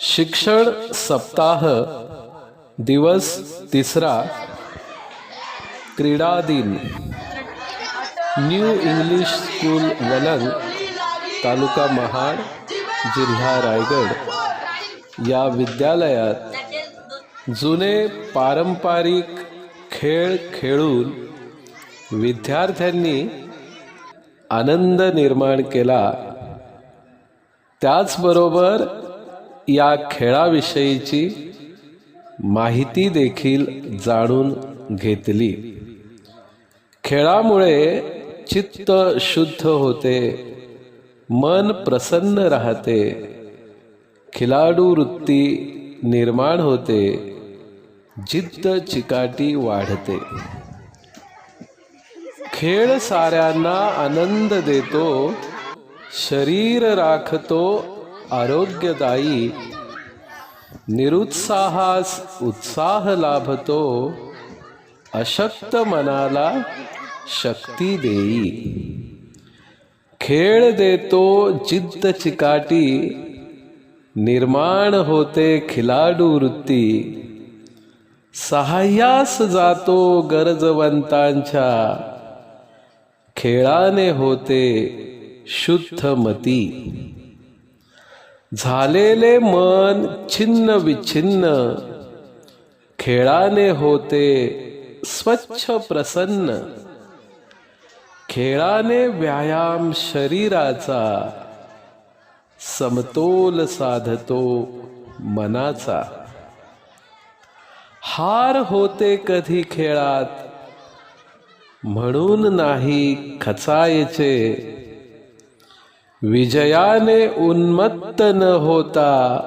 शिक्षण सप्ताह दिवस तिसरा क्रीडा दिन. New English school Walang taluka Mahad जिल्हा रायगड. या विद्यालयात जुने पारंपरिक खेळ खेळून विद्यार्थ्यांनी आनंद निर्माण केला. त्याचबरोबर या खेळाविषयीची माहिती देखील जाणून घेतली. खेळामुळे चित्त शुद्ध होते मन प्रसन्न राहते खिलाडू वृत्ती निर्माण होते जिद्द चिकाटी वाढते. खेळ साऱ्यांना आनंद देतो शरीर राखतो आरोग्यदायी निरुत्साहास उत्साह लाभतो अशक्त मनाला शक्ती देई. खेळ देतो जिद्द चिकाटी निर्माण होते खिलाडू वृत्ती. सहाय्यास जातो गरजवंतांच्या खेळाने होते शुद्ध मती. झालेले मन छिन्न विछिन्न खेळाने होते स्वच्छ प्रसन्न. खेळाने व्यायाम शरीराचा समतोल साधतो मनाचा. हार होते कधी खेळात म्हणून नाही खचायचे. विजयाने उन्मत्त न होता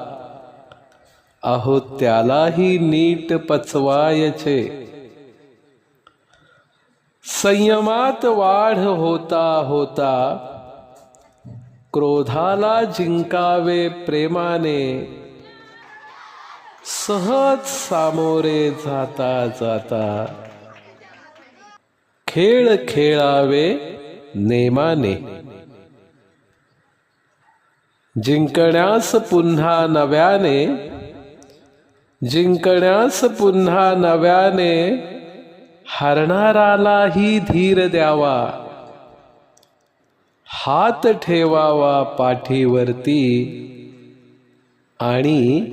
अहो त्यालाही नीट पचवायचे. संयमात वाढ होता होता. क्रोधाला जिंकावे प्रेमाने. सहज सामोरे जाता जाता. खेळ खेळावे नेमाने. जिंकण्यास पुन्हा नव्याने जिंकण्यास पुन्हा नव्याने हरणारालाही धीर द्यावा. हात ठेवावा पाठीवरती आणि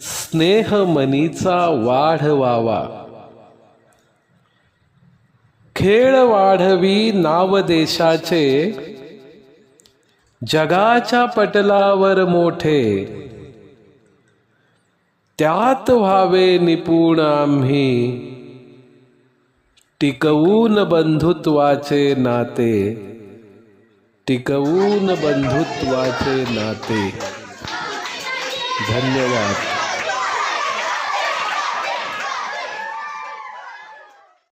स्नेहमनीचा वाढवावा. खेळ वाढवी नाव देशाचे जगाच्या पटलावर मोठे. त्यात व्हावे निपुण आम्ही. टिकवून बंधुत्वाचे नाते. टिकवून बंधुत्वाचे नाते. धन्यवाद.